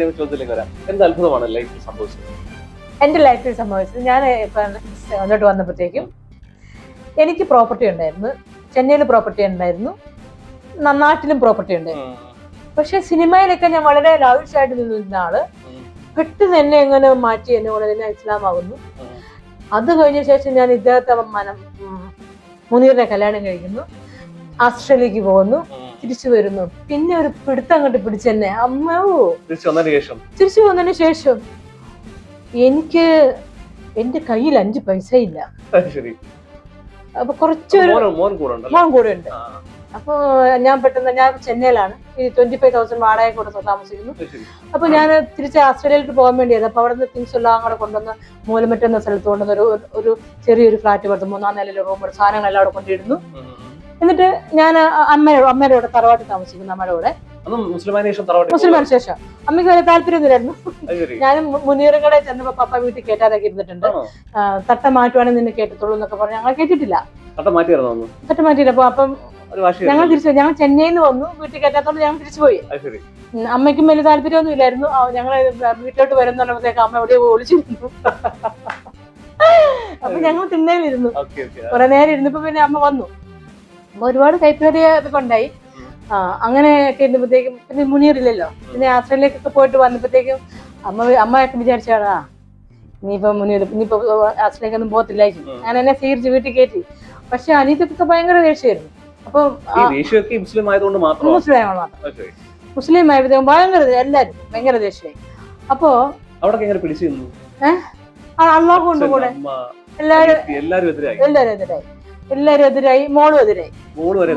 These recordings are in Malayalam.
നേരെ ചോദ്യത്തിലേക്ക് വരാം. എന്ത് അത്ഭുതമാണ് ലൈഫിൽ സംഭവിച്ചത്? എന്റെ ലൈഫിൽ സംഭവിച്ചത് ഞാൻ അങ്ങോട്ട് വന്നപ്പോഴത്തേക്കും എനിക്ക് പ്രോപ്പർട്ടി ഉണ്ടായിരുന്നു. ചെന്നൈയിൽ പ്രോപ്പർട്ടി ഉണ്ടായിരുന്നു. നാട്ടിലും പ്രോപ്പർട്ടി ഉണ്ടായിരുന്നു പക്ഷെ സിനിമയിലൊക്കെ ഞാൻ വളരെ ലാവിഷ് ആയിട്ട് നിന്നിരുന്ന ആൾ. പെട്ടെന്ന് എന്നെ എങ്ങനെ മാറ്റി എന്നെ വളരെ ഇസ്ലാമാകുന്നു. അത് കഴിഞ്ഞ ശേഷം ഞാൻ ഇദ്ദേഹത്തെ മനം മുനീറിനെ കല്യാണം കഴിക്കുന്നു. ആസ്ട്രേലിയക്ക് പോകുന്നു. തിരിച്ചു വരുന്നു. പിന്നെ ഒരു പിടുത്തം അങ്ങോട്ട് പിടിച്ചെന്നെ അമ്മാവോ? തിരിച്ചു വന്നതിന് ശേഷം? തിരിച്ചു വന്നതിന് ശേഷം എനിക്ക് എന്റെ കയ്യിൽ അഞ്ച് പൈസ ഇല്ല അപ്പൊ കുറച്ചൊരു മോൻ കൂടെ ഉണ്ട് ആ, അപ്പൊ ഞാൻ പെട്ടെന്ന് ഞാൻ ചെന്നൈയിലാണ്. ഈ ട്വന്റി ഫൈവ് തൗസൻഡ് വാടക കൊടുത്ത് താമസിക്കുന്നു. അത് ശരി. അപ്പൊ ഞാൻ തിരിച്ച് ആസ്ട്രേലിയയിലോട്ട് പോകാൻ വേണ്ടിയത് അപ്പൊ അവിടെ നിന്ന് തിങ്സ് എല്ലാം കൂടെ കൊണ്ടുവന്ന് മൂലമറ്റ എന്ന സ്ഥലത്ത് കൊണ്ടുവന്ന് ഒരു ഒരു ചെറിയൊരു ഫ്ലാറ്റ് കൊടുത്ത് മൂന്നാം നിലയിൽ റൂം സാധനങ്ങളെല്ലാം അവിടെ കൊണ്ടിടുന്നു ഉം, ഉം. എന്നിട്ട് ഞാൻ അമ്മയുടെ അമ്മയുടെ കൂടെ തറവാട്ടിൽ താമസിക്കുന്നു അമ്മയുടെ കൂടെ. മുസ്ലിമാന് ശേഷം അമ്മയ്ക്ക് വലിയ താല്പര്യമൊന്നുമില്ലായിരുന്നു. ഞാനും മുനീറും കൂടെ ചെന്നപ്പോ പപ്പ വീട്ടിൽ കേട്ടാതൊക്കെ ഇരുന്നിട്ടുണ്ട്. തട്ട മാറ്റുവാണെങ്കിൽ നിന്നെ കേട്ടത്തുള്ളൂ എന്നൊക്കെ പറഞ്ഞു. ഞങ്ങൾ കേട്ടിട്ടില്ല തട്ട മാറ്റിയില്ല. അപ്പൊ അപ്പം ഞങ്ങൾ തിരിച്ചു. ഞങ്ങൾ ചെന്നൈയിൽ നിന്ന് വന്നു. വീട്ടിൽ കയറ്റാത്തോണ്ട് ഞങ്ങൾ തിരിച്ചു പോയി. അത് ശരി ഉം, അമ്മയ്ക്കും വലിയ താല്പര്യമൊന്നും ഇല്ലായിരുന്നു ഞങ്ങൾ വീട്ടിലോട്ട് വരുന്നുണ്ടപ്പോഴത്തേക്ക് അമ്മ എവിടെ ഒളിച്ചിരുന്നു അപ്പൊ ഞങ്ങൾ തിണ്ണയിലിരുന്നു ഓക്കെ. കുറെ നേരം ഇരുന്നപ്പോ പിന്നെ അമ്മ വന്നു. ഒരുപാട് കൈപ്പേറിയ ഇതൊക്കെ ഉണ്ടായി ആ അങ്ങനെയൊക്കെ ഇരുന്നപ്പോഴത്തേക്കും പിന്നെ മുനീറില്ലല്ലോ പിന്നെ ആശ്രയിലേക്കൊക്കെ പോയിട്ട് വന്നപ്പോഴത്തേക്കും അമ്മ അമ്മയൊക്കെ വിചാരിച്ചാടാ ഇനിയിപ്പോ മുനീർ ഇനിയിപ്പോ ആശ്രയിലേക്കൊന്നും പോകത്തില്ലായിരിക്കും. ഞാൻ എന്നെ സ്വീകരിച്ച് വീട്ടിൽ കയറ്റി. പക്ഷെ അനീതൊക്കെ ഭയങ്കര ദേഷ്യമായിരുന്നു. അപ്പൊ മുസ്ലിം ആയതുകൊണ്ട് മുസ്ലിം മാത്രം. ആയപ്പോഴത്തേക്കും ഭയങ്കര എല്ലാരും ഭയങ്കര ദേഷ്യമായി. അപ്പോ അവിടെ പിടിച്ചു അള്ളാഹു കൊണ്ട് കൂടെ. എല്ലാരും എല്ലാരും എതിരായി. എല്ലാരും എതിരായി മോളും എതിരായി.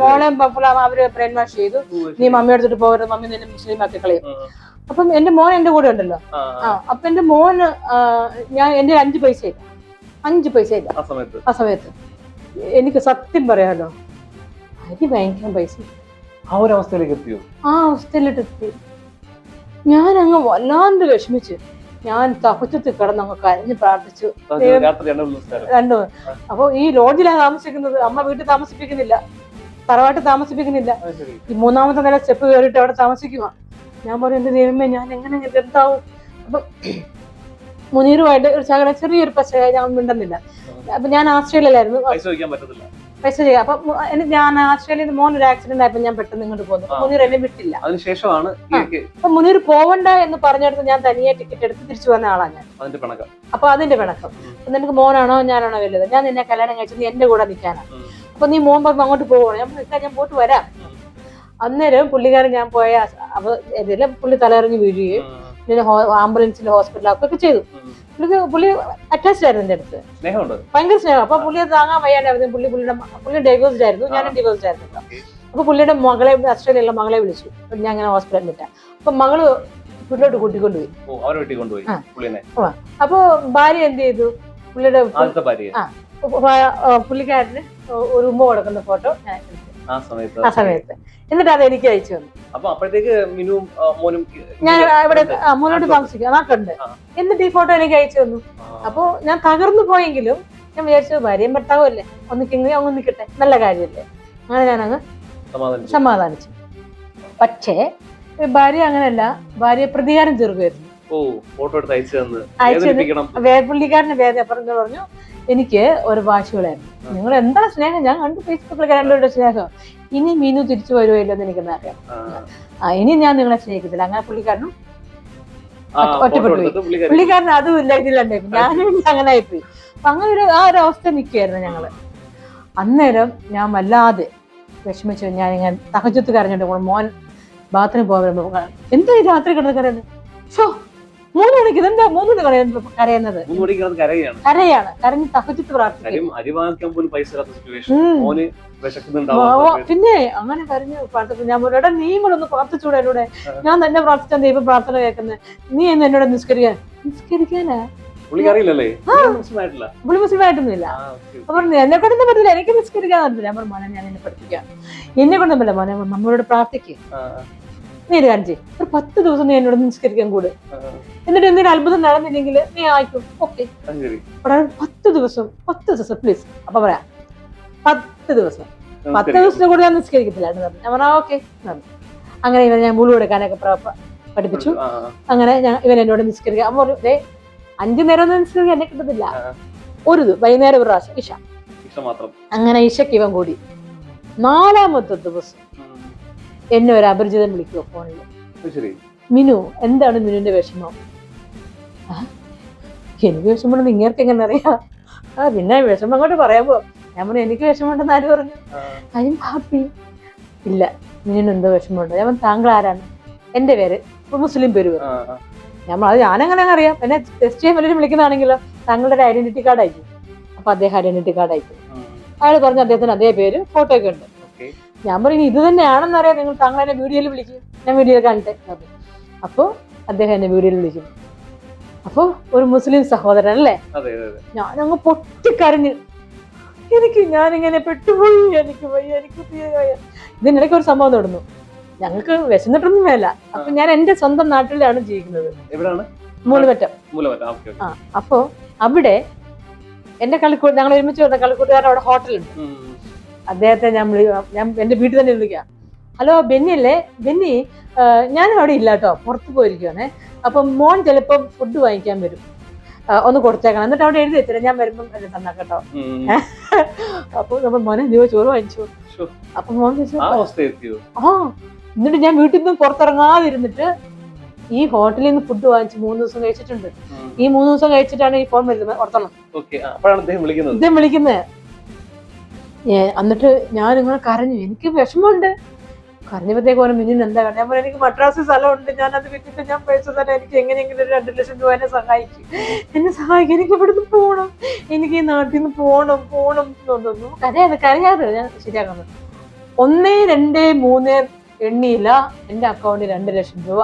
മോളെ പപ്പുള്ള അവർ ബ്രെയിൻ വാഷ് ചെയ്തു. നീ. മമ്മി എടുത്തിട്ട് പോകരുത് മമ്മി നിന്നെ മുസ്ലിം ആക്കി കളയും. അപ്പം എന്റെ മോൻ എന്റെ കൂടെ ഉണ്ടല്ലോ. ആ, അപ്പൊ എന്റെ മോന് ഞാൻ എന്റെ അഞ്ച് പൈസ ഇല്ല അഞ്ച് പൈസ ഇല്ല ആ സമയത്ത്. ആ സമയത്ത്. എനിക്ക് സത്യം പറയാലോ അരി ഭയങ്കര പൈസ ആ ഒരു അവസ്ഥയിലേക്ക് എത്തിയോ? ആ അവസ്ഥയിലിട്ട് എത്തി. ഞാൻ അങ്ങ് വല്ലാണ്ട് വിഷമിച്ച്. ഞാൻ തകച്ചത്ത് കിടന്നങ്ങ് കരഞ്ഞ് പ്രാർത്ഥിച്ചു. രണ്ടു നമസ്കാരം രണ്ടു അപ്പൊ ഈ ലോഡ്ജിലാണ് താമസിക്കുന്നത്. അമ്മ വീട്ടിൽ താമസിപ്പിക്കുന്നില്ല. തറവാട്ട് താമസിപ്പിക്കുന്നില്ല. ഈ മൂന്നാമത്തെ നില സ്റ്റെപ്പ് കയറിയിട്ട് അവിടെ താമസിക്കുക ഞാൻ പറയും എന്റെ ദൈവമേ ഞാൻ എങ്ങനെ എന്താവും അപ്പൊ മുനീറുമായിട്ട് ഒരു ശകലം ചെറിയൊരു പശ ഞാൻ മിണ്ടുന്നില്ല. അപ്പൊ ഞാൻ ആസ്ട്രേലിയയിലായിരുന്നു. പൈസ ചെയ്യുക അപ്പൊ ഞാൻ ആസ്ട്രേലിയയിൽ മോൻ ഒരു ആക്സിഡന്റ് ആയപ്പോ ഞാൻ പെട്ടെന്ന് ഇങ്ങോട്ട് പോന്നു. മുനീർ എന്നെ വിട്ടില്ല. അതിനുശേഷമാണ് അപ്പൊ മുനീർ പോവണ്ട എന്ന് പറഞ്ഞെടുത്ത് ഞാൻ തനിയെ ടിക്കറ്റ് എടുത്ത് തിരിച്ചു വന്ന ആളാണ് ഞാൻ. അപ്പൊ അതിന്റെ പിണക്കം. നിനക്ക് മോനാണോ ഞാനാണോ വലുത്? ഞാൻ നിന്നെ കല്യാണം കഴിച്ചത് നീ എന്റെ കൂടെ നിൽക്കാനാണ്. അപ്പൊ നീ മോൻ പറഞ്ഞു അങ്ങോട്ട് പോവാണ് ഞാൻ നിൽക്കാൻ ഞാൻ പോയിട്ട് വരാം. അന്നേരം പുള്ളിക്കാരൻ ഞാൻ പോയ അപ്പൊ പുള്ളി തലയിറങ്ങി വീഴുകയും ആംബുലൻസിൽ ഹോസ്പിറ്റലാക്കുകയൊക്കെ ചെയ്തു. പുള്ളിക്ക് പുള്ളി അറ്റാച്ച്ഡ് ആയിരുന്നു എന്റെ അടുത്ത്. സ്നേഹമുണ്ട്? ഭയങ്കര സ്നേഹം. അപ്പൊ പുള്ളിയെ താങ്ങാൻ വയ്യാണ്ടായിരുന്നു. പുള്ളി പുള്ളിയുടെ പുള്ളി ഡൈവേഴ്സ്ഡ് ആയിരുന്നു. ഞാനും ഡൈവേഴ്സ്ഡ് ആയിരുന്നു. അപ്പൊ പുള്ളിയുടെ മകളെ ഓസ്ട്രേലിയയിലെ മകളെ വിളിച്ചു. ഞാൻ അങ്ങനെ ഹോസ്പിറ്റലിൽ വിട്ടാ അപ്പൊ മകൾ വീട്ടിലോട്ട് കൂട്ടിക്കൊണ്ടുപോയി. അപ്പൊ ഭാര്യ എന്ത് ചെയ്തു? പുള്ളിയുടെ പുള്ളിക്കാരന് ഒരു ഉമ്മ കൊടുക്കുന്ന ഫോട്ടോ ഞാൻ ആ സമയത്ത്. ആ സമയത്ത്. എന്നിട്ട് അത് എനിക്ക് അയച്ചു തന്നു. അപ്പൊ അപ്പോഴത്തേക്ക് മിനുവും മോനും ഞാൻ ഇവിടെ മോനോട് താമസിക്കും. നാട്ടുണ്ട്. എന്നിട്ട് ഈ ഫോട്ടോ എനിക്ക് അയച്ചു തന്നു. അപ്പൊ ഞാൻ തകർന്നു പോയെങ്കിലും ഞാൻ വിചാരിച്ചു ഭാര്യയും ഭർത്താവും അല്ലേ ഒന്നിക്കെങ്കിലും അങ്ങ് നിൽക്കട്ടെ. നല്ല കാര്യമല്ലേ? അങ്ങനെ ഞാൻ അങ്ങ് സമാധാനിച്ചു. പക്ഷേ ഭാര്യ അങ്ങനെയല്ല. ഭാര്യ പ്രതികാരം തീർക്കുമായിരുന്നു. ഓ ഫോട്ടോ എടുത്ത് അയച്ചു തന്ന്. അയച്ചു തന്ന്. വേദനിപ്പിക്കണം. വേ പുള്ളിക്കാരന് വേദന പറഞ്ഞു പറഞ്ഞു എനിക്ക് ഒരു വാശികളായിരുന്നു നിങ്ങൾ എന്താ സ്നേഹം? ഞാൻ കണ്ടു ഫേസ്ബുക്കിൽ രണ്ടുപേരുടെ സ്നേഹം. ഇനി മീനു തിരിച്ചു വരുമോ എന്ന് എനിക്കൊന്നും അറിയാം. ആ, ഇനി ഞാൻ നിങ്ങളെ സ്നേഹിക്കത്തില്ല. അങ്ങനെ പുള്ളിക്കാരനും ഒറ്റപ്പെട്ടു പോയി. പുള്ളിക്കാരൻ. അതും ഇല്ല ഇതിലുണ്ടായിരുന്നു ഞാനും അങ്ങനെ ആയിപ്പോയി. അപ്പൊ അങ്ങനെ ഒരു ആ ഒരു അവസ്ഥ നിൽക്കുകയായിരുന്നു ഞങ്ങൾ. അന്നേരം ഞാൻ വല്ലാതെ വിഷമിച്ചു. ഞാൻ ഇങ്ങനെ തഹജത്ത് കരഞ്ഞിട്ട് മോൻ ബാത്റൂമിൽ പോകാൻ എന്താ ഈ രാത്രി കിടന്ന് കരയുന്നത് ഷോ മൂന്ന് മണിക്ക് ഇതെന്താ? മൂന്ന് മണി കരയുന്നത് കരയുന്നത്? മൂന്ന് മണിക്ക് കരയാണ് കരയാണ്. കരഞ്ഞ് തഹജത്ത് പ്രാർത്ഥിക്കും. കാര്യം പോലും പൈസ ഇല്ലാത്ത സിറ്റുവേഷൻ ഉം. മോന് ഓ, പിന്നെ അങ്ങനെ കരഞ്ഞു പ്രാർത്ഥിച്ചു ഞാൻ എടാ നീ ഇവിടെ ഒന്ന് പ്രാർത്ഥിച്ചൂടെ എന്നോട്? ഞാൻ തന്നെ പ്രാർത്ഥിച്ചാൽ ദൈവം പ്രാർത്ഥന കേൾക്കുന്നത് നീ എന്ന് എന്നോട് നിസ്കരിക്കാൻ നിസ്കരിക്കാനാ? പുള്ളി മുസ്ലിം ആയിട്ടൊന്നുമില്ല. അപ്പൊ എന്നെ കൊണ്ടൊന്നും പറ്റില്ല എനിക്ക് നിസ്കരിക്കാൻ പറ്റില്ല ഞാൻ മോനെ ഞാൻ എന്നെ പഠിപ്പിക്കാം. എന്നെ കൊണ്ടും പറ്റില്ല. മോനെ നമ്മളോട് പ്രാർത്ഥിക്കുക നീ ഒരു കാര്യം ചെയ്യ് ഒരു പത്ത് ദിവസം നീ എന്നോട് നിസ്കരിക്കാൻ കൂട്. എന്നിട്ട് എന്തെങ്കിലും അത്ഭുതം നടന്നില്ലെങ്കിൽ നീ ആയിക്കും. ഓക്കെ. പത്ത് ദിവസം പത്ത് ദിവസം പ്ലീസ് അപ്പൊ പറയാം. പത്ത് ദിവസം. പത്ത് ദിവസം കൂടെ ഞാൻ നിസ്കരിക്കത്തില്ല ഞാൻ പറഞ്ഞാ ഓക്കെ അങ്ങനെ ഇവരെ ഞാൻ മുളു എടുക്കാനൊക്കെ പഠിപ്പിച്ചു. അങ്ങനെ ഞാൻ ഇവൻ എന്നോട് നിസ്കരിക്കുക അമ്മ പറഞ്ഞു "ദേ, അഞ്ചു നേരം ഒന്നും നിസ്കരിക്കാൻ എന്നെ കിട്ടത്തില്ല. ഒരു വൈകുന്നേരം ഒരു പ്രാവശ്യം ഇഷ. മാത്രം. അങ്ങനെ ഇഷയ്ക്ക് ഇവൻ കൂടി. നാലാമത്തെ ദിവസം. എന്നെ ഒരു അപരിചിതൻ വിളിക്കുക ഫോണിൽ ശരി. മിനു എന്താണ് മിനുവിന്റെ വിഷമം? എനിക്ക് വിഷമം നിങ്ങൾക്ക് എങ്ങനെ അറിയാ? ആ പിന്നെ വിഷമം അങ്ങോട്ട് പറയാമോ ഞാൻ പറഞ്ഞു എനിക്ക് വിഷമമുണ്ടെന്ന് ആര് പറഞ്ഞു? അതിന് പാപ്പി ഇല്ല മിനുവിന് എന്തോ വിഷമമുണ്ട് ഞാൻ പറഞ്ഞു, താങ്കൾ ആരാണ്? എന്റെ പേര് ഇപ്പൊ മുസ്ലിം പേര് പറഞ്ഞു, അത് ഞാനങ്ങനെ അറിയാം? എന്നെ ടെസ്റ്റ് ചെയ്യാൻ വല്ലവരും വിളിക്കുന്നതാണെങ്കിലോ? താങ്കളുടെ ഒരു ഐഡന്റിറ്റി കാർഡ് അയക്കും അപ്പൊ അദ്ദേഹം ഐഡന്റിറ്റി കാർഡ് അയക്കും. അയാൾ പറഞ്ഞു അദ്ദേഹത്തിന് അതേ പേര് ഫോട്ടോ ഒക്കെ ഉണ്ട്. ഞാൻ പറയും ഇത് തന്നെയാണെന്ന് അറിയാം. നിങ്ങൾ താങ്കൾ എന്നെ വീഡിയോയിൽ വിളിക്കും. ഞാൻ വീഡിയോയിൽ കാണട്ടെ. അപ്പോൾ അദ്ദേഹം എന്നെ വീഡിയോയിൽ വിളിക്കും. അപ്പോൾ ഒരു മുസ്ലിം സഹോദരൻ അല്ലേ ഞാൻ ഞാനങ്ങ് പൊട്ടിക്കരഞ്ഞ്. എനിക്ക് ഞാനിങ്ങനെ പെട്ടുപോയി എനിക്ക് വയ്യ എനിക്ക് വയ്യ ഇതിനിടയ്ക്ക് ഒരു സംഭവം നടന്നു. ഞങ്ങൾക്ക് വിശന്നിട്ടൊന്നും വേല അപ്പൊ ഞാൻ എന്റെ സ്വന്തം നാട്ടിലാണ് ജീവിക്കുന്നത്. മൂലമറ്റം. ആ അപ്പോ അവിടെ എന്റെ കളിക്കൂട്ട് ഞങ്ങൾ ഒരുമിച്ച് വന്ന കളിക്കൂട്ടുകാരൻ അവിടെ ഹോട്ടലുണ്ട്. അദ്ദേഹത്തെ ഞാൻ വിളി ഞാൻ എന്റെ വീട്ടിൽ തന്നെ വിളിക്കാം. ഹലോ ബെന്നി അല്ലേ ബെന്നി ഞാൻ ഞാനും അവിടെ ഇല്ല കേട്ടോ പുറത്ത് പോയിരിക്കുവാണേ. അപ്പം മോൻ ചിലപ്പം ഫുഡ് വാങ്ങിക്കാൻ വരും. ഒന്ന് കൊടുത്തേക്കണം. എന്നിട്ട് അവിടെ എഴുതി വെച്ചില്ല ഞാൻ വരുമ്പം എന്നെ തന്നാ കേട്ടോ. അപ്പൊ നമ്മൾ മോനെ നീ ചോറ് വാങ്ങിച്ചു. അപ്പൊ മോൻ ചോദിച്ചു ആ എന്നിട്ട് ഞാൻ വീട്ടിൽ നിന്ന് പുറത്തിറങ്ങാതിരുന്നിട്ട് ഈ ഹോട്ടലിൽ നിന്ന് ഫുഡ് വാങ്ങിച്ച് മൂന്ന് ദിവസം കഴിച്ചിട്ടുണ്ട്. ഈ മൂന്ന് ദിവസം കഴിച്ചിട്ടാണ് ഈ ഫോൺ വരുന്നത്. ഇദ്ദേഹം വിളിക്കുന്നത്. എന്നിട്ട് ഞാൻ ഇങ്ങനെ കരഞ്ഞു. എനിക്ക് വിഷമമുണ്ട്. കരഞ്ഞപ്പോഴത്തേക്ക് പറഞ്ഞു മിനിന് എന്താ വേണം ഞാൻ പറഞ്ഞു എനിക്ക് മദ്രാസ് സ്ഥലമുണ്ട്. ഞാൻ അത് വിട്ടിട്ട് ഞാൻ പൈസ തന്നെ എനിക്ക് എങ്ങനെയെങ്കിലും ഒരു രണ്ട് ലക്ഷം രൂപ എന്നെ സഹായിക്കും. എന്നെ സഹായിക്കും. എനിക്ക് ഇവിടുന്ന് പോകണം എനിക്ക് ഈ നാട്ടിൽ നിന്ന് പോകണം പോകണം എന്ന് തോന്നുന്നു. കരയാതെ കരയാതെ. ഞാൻ ശരിയാക്കുന്നത് ഒന്ന് രണ്ട് മൂന്ന് എണ്ണിയില്ല. എന്റെ അക്കൗണ്ടിൽ രണ്ട് ലക്ഷം രൂപ.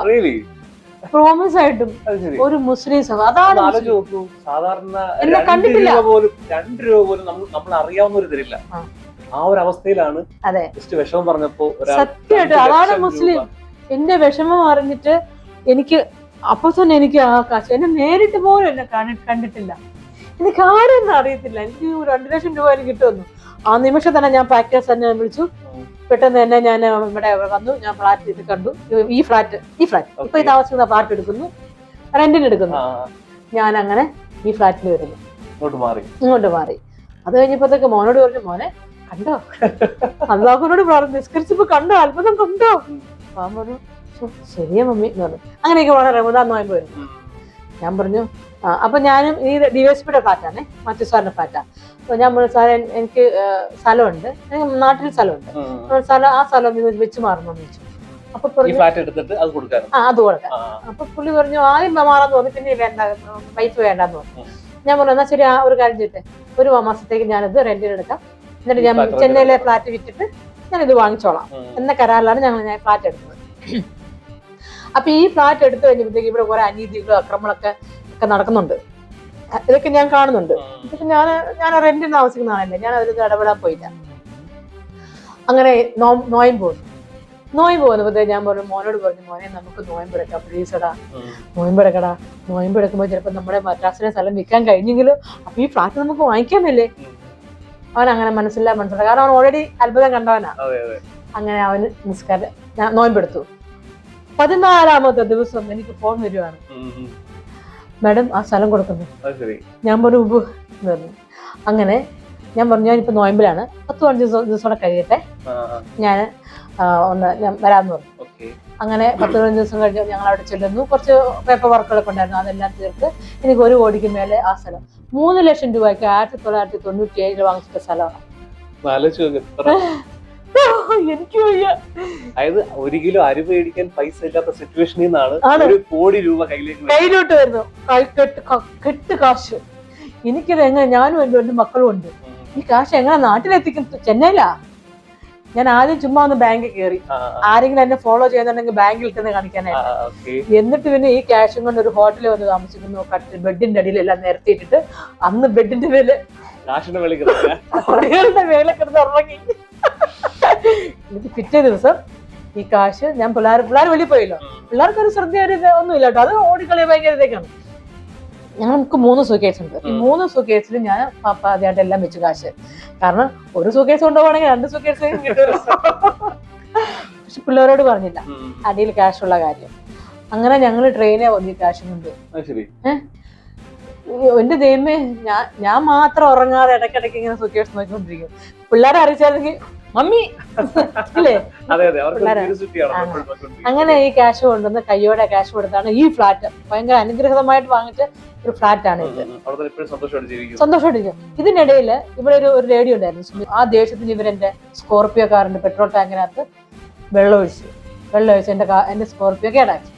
പ്രോമിസ് ആയിട്ടും ഒരു മുസ്ലിം സഭ. അതാണ് നോക്കൂ. സാധാരണ കണ്ടിട്ടില്ല. പോലും രണ്ട് രൂപ പോലും നമ്മൾ അറിയാവുന്നവർ തരില്ല ആ. ഒരു അവസ്ഥയിലാണ് അതെ. ജസ്റ്റ് വിഷമം പറഞ്ഞപ്പോ സത്യമായിട്ട് അതാണ് മുസ്ലിം. എന്റെ വിഷമം അറിഞ്ഞിട്ട് എനിക്ക് അപ്പൊ തന്നെ എനിക്ക് ആ കാശ് എന്നെ നേരിട്ട് പോലും എന്നെ കണ്ടിട്ടില്ല. എനിക്ക് ആരും അറിയത്തില്ല. എനിക്ക് രണ്ടു ലക്ഷം രൂപ എനിക്ക് കിട്ടുമെന്നു. ആ നിമിഷം തന്നെ ഞാൻ പാക്കേഴ്സ് തന്നെ വിളിച്ചു. പെട്ടെന്ന് തന്നെ ഞാൻ ഇവിടെ വന്നു. ഞാൻ ഫ്ലാറ്റ് ഇത് കണ്ടു. ഈ ഫ്ലാറ്റ് ഈ ഫ്ലാറ്റ് ഇപ്പൊ ഈ. താമസിക്കുന്ന ഫ്ലാറ്റ് എടുക്കുന്നു. റെന്റിന് എടുക്കുന്നു. ഞാൻ അങ്ങനെ ഈ ഫ്ലാറ്റിൽ വരുന്നു. ഇങ്ങോട്ട് മാറി. ഇങ്ങോട്ട് മാറി. അത് കഴിഞ്ഞപ്പോഴത്തേക്ക് മോനോട് പറഞ്ഞു മോനെ കണ്ടോ? അള്ളാഹുനോട് പറഞ്ഞു നിസ്കരിച്ചപ്പോ കണ്ടോ? അത്ഭുതം കണ്ടോ? അവൻ പറഞ്ഞു "ശ്ശോ, ശരിയാ മമ്മി എന്ന് പറഞ്ഞു. അങ്ങനെയൊക്കെ വളരെ റമദാൻ നോയമ്പ് വരും ഞാൻ പറഞ്ഞു "ആ, അപ്പൊ ഞാനും ഈ ഡിവൈഎസ്പിയുടെ ഫ്ലാറ്റാണ് മറ്റു സാറിന്റെ ഫ്ലാറ്റാ. അപ്പൊ ഞാൻ പറഞ്ഞു സാറേ എനിക്ക് സ്ഥലമുണ്ട്. നാട്ടിൽ സ്ഥലമുണ്ട്. സ്ഥലം ആ സ്ഥലം വെച്ച് മാറണമെന്ന് ചോദിച്ചു. അപ്പൊ പറഞ്ഞു ആ അത് കൊടുക്കാം. അപ്പൊ പുള്ളി പറഞ്ഞു ആദ്യം മാറാന്ന് തോന്നി പിന്നെ വേണ്ട വൈഫ് വേണ്ടെന്ന് പറഞ്ഞു. ഞാൻ പറഞ്ഞു എന്നാ ശരി ആ ഒരു കാര്യം ചെയ്തിട്ട് ഒരു മാസത്തേക്ക് ഞാനത് റെന്റിന് എടുക്കാം. എന്നിട്ട് ഞാൻ ചെന്നൈയിലെ ഫ്ലാറ്റ് വിറ്റിട്ട് ഞാൻ ഇത് വാങ്ങിച്ചോളാം എന്ന കരാറിലാണ് ഞങ്ങൾ ഞാൻ ഫ്ലാറ്റ് എടുത്തത്. അപ്പൊ ഈ ഫ്ലാറ്റ് എടുത്തു കഴിഞ്ഞപ്പോഴത്തേക്ക് ഇവിടെ കുറെ അനീതികളും അക്രമങ്ങളൊക്കെ ഒക്കെ നടക്കുന്നുണ്ട്. ഇതൊക്കെ ഞാൻ കാണുന്നുണ്ട്. ഇതൊക്കെ ഞാൻ ഞാൻ റെന്റിന് താമസിക്കുന്ന ആളല്ലേ. ഞാൻ അതിൽ ഇടപെടാൻ പോയില്ല. അങ്ങനെ നോ- നോയമ്പ് വന്നു. നോയമ്പ് വന്നപ്പോഴത്തേക്ക് ഞാൻ പറഞ്ഞു മോനോട് പറഞ്ഞു മോനെ നമുക്ക് നോയമ്പ് എടുക്കാം പ്ലീസ് എടാ. എടുക്കടാ. നോയമ്പെടുക്കടാ നോയമ്പെടുക്കുമ്പോൾ ചിലപ്പോൾ നമ്മുടെ മദ്രാസിലെ സ്ഥലം വിൽക്കാൻ കഴിഞ്ഞെങ്കിലും അപ്പൊ ഈ ഫ്ലാറ്റ് നമുക്ക് വാങ്ങിക്കാമല്ലേ. അവൻ അങ്ങനെ മനസ്സിലാ. മനസ്സിലായി കാരണം അവൻ ഓൾറെഡി അത്ഭുതം കണ്ടവനാ. അങ്ങനെ അവന് നിസ്കാരം ഞാൻ നോയമ്പെടുത്തു പതിനാലാമത്തെ ദിവസം എനിക്ക് ഫോൺ വരുവാണ്. മാഡം ആ സ്ഥലം കൊടുക്കുന്നു. ഞാൻ പറഞ്ഞു ഉബ് പറഞ്ഞു. അങ്ങനെ ഞാൻ പറഞ്ഞു ഞാനിപ്പോൾ നോയമ്പിലാണ്. പത്ത് പതിനഞ്ച് ദിവസം കൂടെ കഴിയട്ടെ. ഞാൻ ഒന്ന് ഞാൻ വരാമെന്ന് പറഞ്ഞു. അങ്ങനെ പത്ത് പതിനഞ്ച് ദിവസം കഴിഞ്ഞ് ഞങ്ങൾ അവിടെ ചെല്ലുന്നു. കുറച്ച് പേപ്പർ വർക്കുകളൊക്കെ ഉണ്ടായിരുന്നു. അതെല്ലാം തീർത്ത് എനിക്ക് ഒരു കോടിക്ക് മേലെ ആ സ്ഥലം. മൂന്ന് ലക്ഷം രൂപയ്ക്ക് ആയിരത്തി തൊള്ളായിരത്തി തൊണ്ണൂറ്റി ഏഴിൽ വാങ്ങിച്ചിട്ട സ്ഥലമാണ് എനിക്ക് വയ്യ. അതായത് ഒരിക്കലും കിലോ അരി മേടിക്കാൻ പൈസ ഇല്ലാത്ത സിറ്റുവേഷനിൽ നിന്നാണ് ഒരു കോടി രൂപ കയ്യിലേക്ക് കയ്യിലോട്ട് വരുന്നു. കെട്ട് കാശ്. എനിക്കിത് എങ്ങനെ ഞാനും എന്റെ രണ്ട് മക്കളും ഉണ്ട്. ഈ കാശ് എങ്ങനെ നാട്ടിലെത്തിക്കും ചെന്നൈയിലാ? ഞാൻ ആദ്യം ചുമ്മാ ഒന്ന് ബാങ്കിൽ കയറി ആരെങ്കിലും എന്നെ ഫോളോ ചെയ്യുന്നുണ്ടെങ്കിൽ ബാങ്കിൽ ഇട്ടെന്ന് കാണിക്കാനായിട്ട്. എന്നിട്ട് പിന്നെ ഈ ക്യാഷും കൊണ്ട് ഒരു ഹോട്ടലിൽ വന്ന് താമസിക്കുന്നു കട്ടിൽ ബെഡിന്റെ അടിയിൽ എല്ലാം നിരത്തിയിട്ടിട്ട് അന്ന് ബെഡിന്റെ മേലെ മേലെ കിടന്ന് ഉറങ്ങി. എന്നിട്ട് പിറ്റേ ദിവസം ഈ കാശ് ഞാൻ പിള്ളേർ പിള്ളേർ വെളിയിൽ പോയല്ലോ. പിള്ളേർക്ക് ഒരു ശ്രദ്ധ ഒന്നുമില്ല കേട്ടോ അത് ഓടിക്കളിയ ഭയങ്കര ഇതൊക്കെയാണ്. ഞങ്ങൾ നമുക്ക് മൂന്ന് സൂക്കേസ് ഉണ്ട്. ഈ മൂന്ന് സൂക്കേസിൽ ഞാൻ പാപ്പ ആദ്യമായിട്ട് എല്ലാം വെച്ചു കാശ്. കാരണം ഒരു സൂക്കേസ് കൊണ്ടുപോകണമെങ്കിൽ രണ്ട് സൂക്കേസ് കിട്ടുമല്ലോ പക്ഷെ പിള്ളേരോട് പറഞ്ഞില്ല. അടിയിൽ ക്യാഷ് ഉള്ള കാര്യം. അങ്ങനെ ഞങ്ങൾ ട്രെയിനെ ഒന്നി ക്യാഷ് കാശും കൊണ്ട്. എന്റെ ദൈവമേ ഞാൻ ഞാൻ മാത്രം ഉറങ്ങാതെ ഇടയ്ക്കിടയ്ക്ക് ഇങ്ങനെ സൂക്കേസ് നോക്കിക്കൊണ്ടിരിക്കും. പിള്ളേരെ അറിയിച്ചായിരുന്നെങ്കിൽ മമ്മി. അല്ലേ. അങ്ങനെ ഈ ക്യാഷ് കൊണ്ടുവന്ന് കയ്യോടെ ക്യാഷ് കൊടുത്താണ് ഈ ഫ്ലാറ്റ് ഭയങ്കര അനുഗ്രഹമായിട്ട് വാങ്ങിച്ച ഒരു ഫ്ലാറ്റ് ആണ് ഇത്. സന്തോഷമായിട്ടിരിക്കും ഇതിനിടയിൽ ഇവിടെ ഒരു ഒരു റേഡിയോ ഉണ്ടായിരുന്നു. ആ ദേഷ്യത്തിന് ഇവരെന്റെ സ്കോർപ്പിയോ കാറിന്റെ പെട്രോൾ ടാങ്കിനകത്ത് വെള്ളം ഒഴിച്ചു വെള്ളം ഒഴിച്ച് എന്റെ എന്റെ സ്കോർപ്പിയോ കേടാക്കി.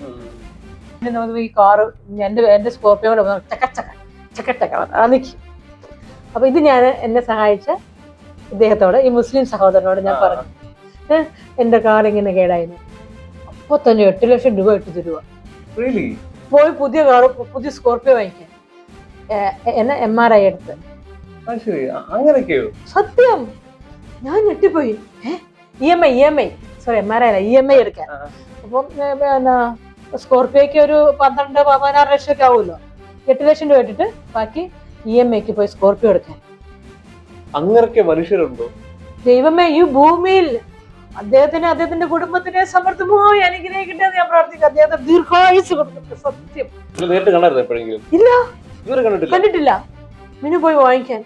പിന്നെ നമുക്ക് ഈ കാറ് എന്റെ എന്റെ സ്കോർപ്പിയോ കൂടെ ചക്കച്ചക്ക ചക്കച്ചക്ക നിൽക്കി അപ്പൊ ഇത് ഞാൻ എന്നെ സഹായിച്ച ഇദ്ദേഹത്തോട് ഈ മുസ്ലിം സഹോദരനോട് ഞാൻ പറഞ്ഞു. "ഏ, എന്റെ കാർ ഇങ്ങനെ കേടായിരുന്നു അപ്പൊ തന്നെ എട്ട് ലക്ഷം രൂപ ഇട്ട് തരുക പോയി പുതിയ കാർ പുതിയ സ്കോർപ്പിയോ വാങ്ങിക്കാൻ. എന്നെ എം ആർ ഐ എടുത്ത്. അങ്ങനെയൊക്കെയോ? സത്യം. ഞാൻ ഞെട്ടിപ്പോയി. E M I E M I sorry M R I അല്ല ഇ എം ഐ എടുക്കാൻ. അപ്പം എന്നാ സ്കോർപ്പിയോക്ക് ഒരു പന്ത്രണ്ട് പതിനാറ് ലക്ഷം ഒക്കെ ആവുമല്ലോ. എട്ട് ലക്ഷം രൂപ ഇട്ടിട്ട് ബാക്കി ഇ എം ഐക്ക് പോയി സ്കോർപ്പിയോ എടുക്കാൻ. അങ്ങനൊക്കെ മനുഷ്യരുണ്ടോ? ദൈവമേ ഈ ഭൂമിയിൽ അദ്ദേഹത്തിന് അദ്ദേഹത്തിന്റെ കുടുംബത്തിനെ സമർത്ഥമായി അനുഗ്രഹിക്കട്ടെ എന്ന് ഞാൻ പ്രാർത്ഥിക്കും അദ്ദേഹത്തെ ദീർഘായുസ് കൊടുക്കട്ടെ സത്യം. നേരിട്ട് കണ്ടായിരുന്നു എപ്പോഴെങ്കിലും? ഇല്ല. കണ്ടിട്ടില്ല. കണ്ടിട്ടില്ല. മിനു പോയി വാങ്ങിക്കാൻ.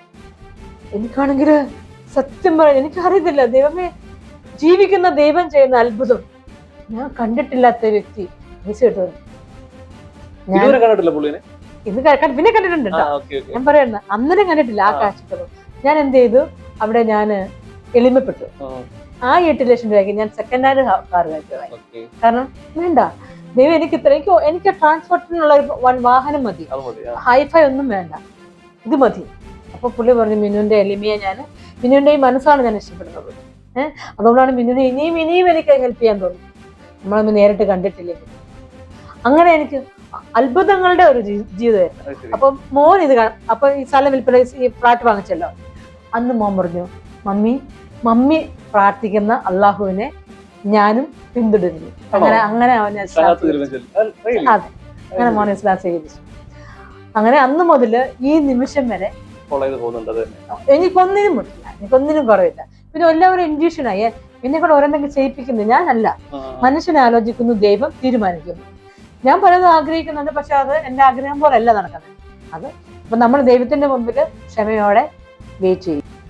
എനിക്കാണെങ്കിൽ സത്യം പറയാൻ എനിക്കറിയത്തില്ല. ദൈവമേ ജീവിക്കുന്ന ദൈവം ചെയ്യുന്ന അത്ഭുതം. ഞാൻ കണ്ടിട്ടില്ലാത്ത വ്യക്തി പൈസ കിട്ടുന്നത്. കണ്ടിട്ടില്ല പുള്ളിനെ? ഇന്ന് ക- ക- പിന്നെ കണ്ടിട്ടുണ്ട് ഞാൻ പറയുന്നത് അന്നേരം കണ്ടിട്ടില്ല ആ ആ. ഞാൻ എന്ത് ചെയ്തു? അവിടെ ഞാൻ എളിമപ്പെട്ടു. ആ. എട്ട് ലക്ഷം രൂപയ്ക്ക് ഞാൻ സെക്കൻഡ് ഹാൻഡ് കാർ വാങ്ങി കാരണം വേണ്ട. ദൈവം എനിക്ക് ഇത്ര എനിക്ക് എനിക്ക് ട്രാൻസ്പോർട്ടിനുള്ള വാഹനം മതി. ഹൈഫൈ ഒന്നും വേണ്ട. ഇത് മതി. അപ്പൊ പുള്ളി പറഞ്ഞു മിനുവിന്റെ എളിമയെ ഞാൻ മിനുവിന്റെ ഈ മനസ്സാണ് ഞാൻ ഇഷ്ടപ്പെടുന്നത്. ഏഹ് അതുകൊണ്ടാണ് മിനുവിനെ ഇനിയും ഇനിയും എനിക്ക് ഹെൽപ്പ് ചെയ്യാൻ തോന്നി നമ്മളൊന്ന് നേരിട്ട് കണ്ടിട്ടില്ലെങ്കിൽ അങ്ങനെ എനിക്ക് അത്ഭുതങ്ങളുടെ ഒരു ജീവിതമായിരുന്നു. അപ്പൊ മോൻ ഇത് കാണാം അപ്പൊ ഈ സ്ഥലം വിൽപ്പന ഈ ഫ്ലാറ്റ് വാങ്ങിച്ചല്ലോ. അന്ന് മോൻ പറഞ്ഞു മമ്മി മമ്മി പ്രാർത്ഥിക്കുന്ന അള്ളാഹുവിനെ ഞാനും പിന്തുടരുന്നു. അങ്ങനെ അങ്ങനെ അവനെ അത്. അങ്ങനെ മോൻ ഇസ്ലാം സ്വീകരിച്ചു അങ്ങനെ അന്ന് മുതൽ ഈ നിമിഷം വരെ എനിക്കൊന്നിനും മുട്ടില്ല. എനിക്കൊന്നിനും കുറവില്ല. പിന്നെ എല്ലാവരും ഇൻഡ്യൂഷനായി. എന്നെ കൂടെ ഓരോന്നെങ്കിലും ചെയ്യിപ്പിക്കുന്നു ഞാനല്ല. മനുഷ്യനെ മനുഷ്യൻ ആലോചിക്കുന്നു ദൈവം തീരുമാനിക്കുന്നു. ഞാൻ പലതും ആഗ്രഹിക്കുന്നുണ്ട് പക്ഷെ അത് എന്റെ ആഗ്രഹം പോലെ അല്ല നടക്കുന്നത്. അത് അപ്പൊ നമ്മൾ ദൈവത്തിന്റെ മുമ്പിൽ ക്ഷമയോടെ भेजें